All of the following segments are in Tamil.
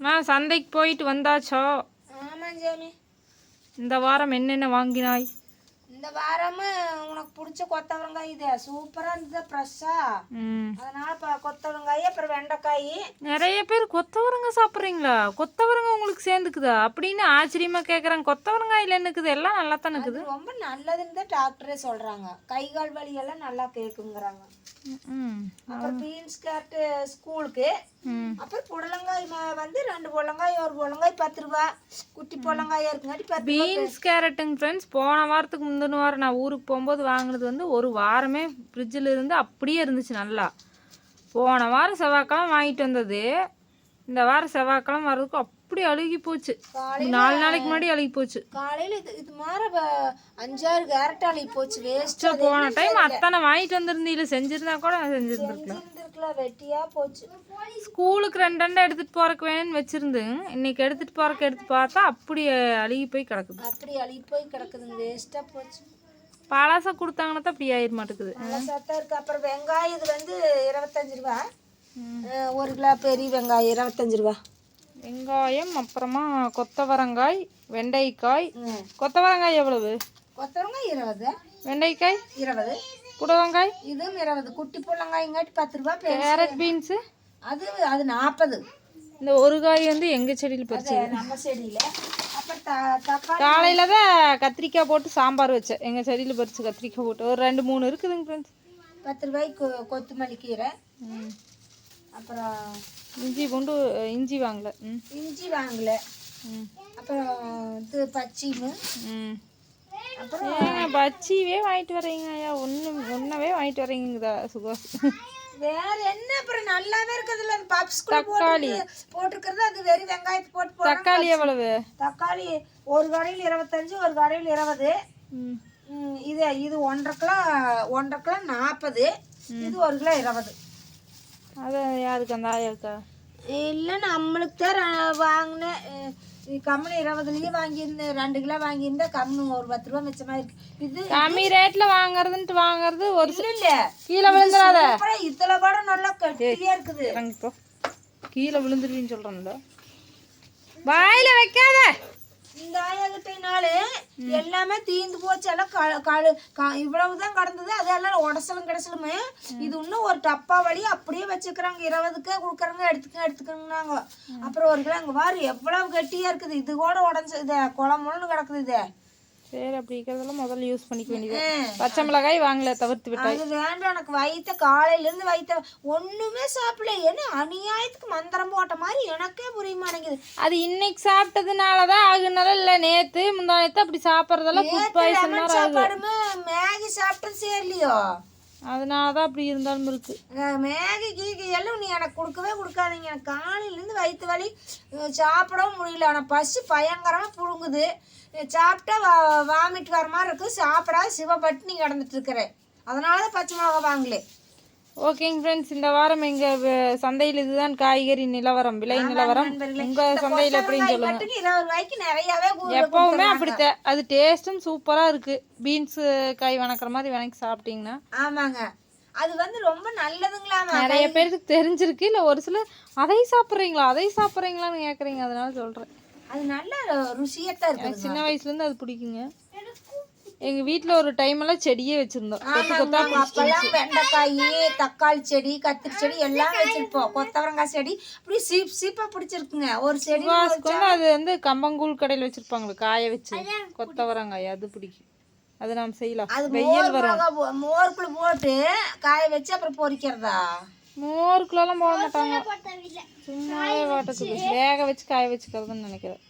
நான் சந்தைக்கு போயிட்டு வந்தாச்சோ? ஆமாம் சாமி இந்த வாரம் என்னென்ன வாங்கினாய்? இந்த வாரமும் உனக்கு பிடிச்ச கொத்தவரங்காய் இது. சூப்பராக இருந்தது ஃப்ரெஷ்ஷாக அதனால இப்போ கொத்தவரங்காய் அப்புறம் வெண்டைக்காய். நிறைய பேர் கொத்தவரங்க சாப்பிட்றீங்களா? கொத்தவரங்க உங்களுக்கு சேர்ந்துக்குதா? அப்படின்னு ஆச்சரியமா கேட்குறாங்க கொத்தவரங்காயில் என்னக்குது? எல்லாம் நல்லா தான் இருக்குது ரொம்ப நல்லதுன்னு தான் டாக்டரே சொல்கிறாங்க கை கால் வலியெல்லாம் நல்லா கேட்குங்கிறாங்க அப்புறம் பீன்ஸ் கேரட்டு ஸ்கூலுக்கு. ம். அப்புறம் புடலங்காய் வந்து ரெண்டு புடலங்காய் ஒரு புடலங்காய் பத்து ரூபா. குட்டி புடலங்காயா இருக்குங்காட்டி பீன்ஸ் கேரட்டுங்க ஃப்ரெண்ட்ஸ் போன வாரத்துக்கு முந்தின வாரம் நான் ஊருக்கு போகும்போது வாங்கினது வந்து ஒரு வாரமே ஃப்ரிட்ஜில் இருந்து அப்படியே இருந்துச்சு நல்லா. போன வாரம் செவ்வாய்க்கிழமை வாங்கிட்டு வந்தது. இந்த வாரம் செவ்வாய்க்கிழமை வர்றதுக்கு அப்படி அழுகி போச்சு. நாலு நாளைக்கு முன்னாடி அழுகி போச்சு. காலையில் இது இது மாதிரி அஞ்சாறு கேரட் அள்ளி போச்சு. வேஸ்ட் போன டைம் அத்தனை வாங்கிட்டு வந்திருந்தீங்கள செஞ்சிருந்தா கூட செஞ்சிருந்துருக்கலாம் வெட்டியா போச்சு. ஸ்கூலுக்கு ரெண்டு ரெண்டு எடுத்துட்டு போறக்கு வேணும்னு வச்சிருந்தேன் இன்னைக்கு எடுத்துட்டு போறக்கு எடுத்து பார்த்தா அப்படி அழுகி போய் கிடக்குது. அப்படி அள்ளி போய் கிடக்குதுங்க வேஸ்டா போச்சு. பழசை கொடுத்தாங்கன்னா தான் அப்படி ஆயிட மாட்டேங்குது. சத்தா இருக்கு. அப்புறம் வெங்காயம் இது வந்து இருபத்தஞ்சு ரூபா. ஒரு கிலோ பெரிய வெங்காயம் இருபத்தஞ்சு ரூபா. வெங்காயம் அப்புறமா கொத்தவரங்காய் வெண்டைக்காய். கொத்தவரங்காய் எவ்வளவு? கொத்தவரங்காய் இருபது. வெண்டைக்காய்? இருபது. புடவங்காய் இதுவும் இருபது. குட்டி புள்ளங்காய்ங்காட்டி பத்து ரூபா. Carrot beans? அது அது நாற்பது. இந்த ஒரு காய் வந்து எங்க செடியில் பறிச்சு நம்ம செடியில. காலையில தான் கத்திரிக்காய் போட்டு சாம்பார் வச்சேன். எங்க செடியில் பறிச்சு கத்திரிக்காய் போட்டு. ஒரு ரெண்டு மூணு இருக்குதுங்க ஃப்ரெண்ட்ஸ் பத்து ரூபாய்க்கு கொத்தமல்லி கீரை. அப்புறம் இஞ்சி பூண்டு இஞ்சி வாங்கல. ம். இஞ்சி வாங்கல. ம். அப்புறம் இது பச்சிமு ம். அப்புறம் ஏங்க பச்சிவே வாங்கிட்டு வர்றீங்க ஐயா. ஒன்று ஒன்றவே வாங்கிட்டு வர்றீங்கதா சுபாஷ்? வேற என்ன? அப்புறம் நல்லாவே இருக்குதுல்ல அந்த பப்ஸ் தக்காளி. போட்டிருக்கிறது அது வெறும் வெங்காயத்தை போட்டு தக்காளி எவ்வளவு? தக்காளி ஒரு கடையில் இருபத்தஞ்சு ஒரு கடையில் இருபது. இது இது ஒன்றரை கிலோ ஒன்றரை கிலோ நாற்பது. இது ஒரு கிலோ இருபது. அது யாருக்கு அந்த ஆயாக்கா இல்லை நம்மளுக்கு தான் வாங்கினேன் கம்முனு இருபதுலேயே வாங்கியிருந்தேன் ரெண்டு கிலோ வாங்கியிருந்தேன் கம்முனு ஒரு பத்து ரூபா மிச்சமாக இருக்கு இது கம்மி ரேட்ல வாங்குறதுன்ட்டு வாங்குறது ஒரு இல்லை இல்லை. கீழே விழுந்துடாத இதில் கூட நல்லா கட்டியே இருக்குது. கீழே விழுந்துருவீன்னு சொல்றேன்ல. வாயில வைக்காத. எல்லாமே தீந்து போச்சு. எல்லாம் க- கழு- க- இவ்வளவுதான் கடந்தது. அதெல்லாம் உடசலும் கிடசலுமே. இது இன்னும் ஒரு டப்பா வழி அப்படியே வச்சுக்கிறாங்க. இருபதுக்கே கொடுக்குறாங்க எடுத்துக்க எடுத்துக்கோங்கன்னாங்க அப்புறம் ஒரு கிலோ அங்கே பாரு எவ்வளவு கட்டியா இருக்குது. இது கூட உடஞ்சு இது குளமுன்னு கிடக்குது இது. சரி அப்படி இருக்கிறதெல்லாம் முதல்ல யூஸ் பண்ணிக்க வேண்டியது பச்சை மிளகாய் வாங்கல தவிர்த்து விட்டாய் அது வேண்டாம் எனக்கு வயித்த காலையில இருந்து வயித்த ஒண்ணுமே சாப்பிடல. என்ன அநியாயத்துக்கு மந்திரம் போட்ட மாதிரி எனக்கே புரிய மாட்டேங்குது. அது இன்னைக்கு சாப்பிட்டதுனால தான் ஆகுனால இல்லை? நேத்து முந்தா நேத்து அப்படி சாப்பிட்றதெல்லாம் ஃபுட் பாய்சன் மேகி சாப்பிட்டது சரிலையோ? அதனால தான் அப்படி இருந்தாலும் இருக்கு. மேகி கீகி எல்லாம் நீ எனக்கு கொடுக்கவே கொடுக்காதீங்க. எனக்கு காலையிலேருந்து வயிற்று வலி சாப்பிடவும் முடியல. ஆனால் பசி பயங்கரமாக புழுங்குது. சாப்பிட்டா வா வாமிட் வர மாதிரி இருக்குது சாப்பிடாத சிவபட்டினி கிடந்துட்டு இருக்கிறேன். அதனால தான் பச்சை மிளகா வாங்கலே. ஓகேங்க ஃப்ரெண்ட்ஸ் இந்த வாரம் எங்க வ- சந்தையில் இதுதான் காய்கறி நிலவரம் விலை நிலவரம். உங்க சந்தையில் எப்படின்னு சொல்லுங்க? மட்டும் இருபது ரூபாய்க்கு நிறையாவே கூ- எப்பவுமே அப்படித்தான். அது டேஸ்ட்டும் சூப்பரா இருக்கு. பீன்ஸ் காய் வணக்கிற மாதிரி வணக்கி சாப்பிட்டீங்கன்னா. ஆமாங்க. அது வந்து ரொம்ப நல்லதுங்களாமா? நிறைய பேருக்கு தெரிஞ்சிருக்கு. இல்ல ஒரு சிலர் அதை சாப்பிட்றீங்களா அதை சாப்பிட்றீங்களான்னு கேக்குறீங்க. அதனால சொல்றேன். அது நல்ல ருசியத்தான் இருக்குது சின்ன வயசுல இருந்து அது பிடிக்குங்க. எங்க வீட்ல ஒரு டைம் எல்லாம் செடியே வச்சிருந்தோம். அப்பெல்லாம் வெண்டைக்காய் தக்காளி செடி கத்திரி செடி எல்லாம் வச்சிருப்போம். கொத்தவரங்காய் செடி இப்படி சீப் சீப்பா பிடிச்சிருக்குங்க. ஒரு செடி. அது வந்து கம்பங்கூழ் கடையில் வச்சிருப்பாங்களே காய வச்சு. கொத்தவரங்காய் அது பிடிக்கும். அது நாம் செய்யலாம். அது வெயில் போ- மோருக்குள்ள போட்டு காய வச்சு அப்புறம் பொரிக்கிறதா மோருக்குலாம் போட மாட்டாங்க. சும்மாவே வாட்டத்துக்கு வேக வச்சு காய வச்சுக்கிறதுன்னு நினைக்கிறேன்.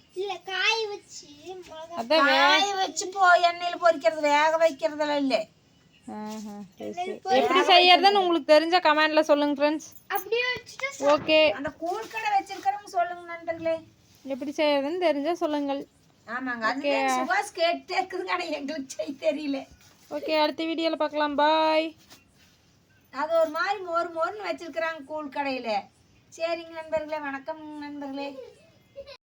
அதான்? காய வச்சு போ எண்ணெயில பொரிக்கிறது வேக வைக்கிறதுல இல்ல. எப்படி செய்யறதுன்னு உங்களுக்கு தெரிஞ்ச கமெண்ட்ல சொல்லுங்க ஃப்ரெண்ட்ஸ் ஓகே. அந்த கூழ் கடை வச்சிருக்கிறவங்க சொல்லுங்க நண்பர்களே. எப்படி செய்யறதுன்னு தெரிஞ்சா சொல்லுங்கள். ஆமாங்க அது சுபாஷ் கேட்டே இருக்குதுங்க ஆனா எங்களுக்கு செய்ய தெரியல. ஓகே அடுத்த வீடியோல பார்க்கலாம். பாய் அது ஒரு மாதிரி மோர் மோர்னு வச்சிருக்கிறாங்க கூழ் கடையில. சரிங்க நண்பர்களே வணக்கம் நண்பர்களே.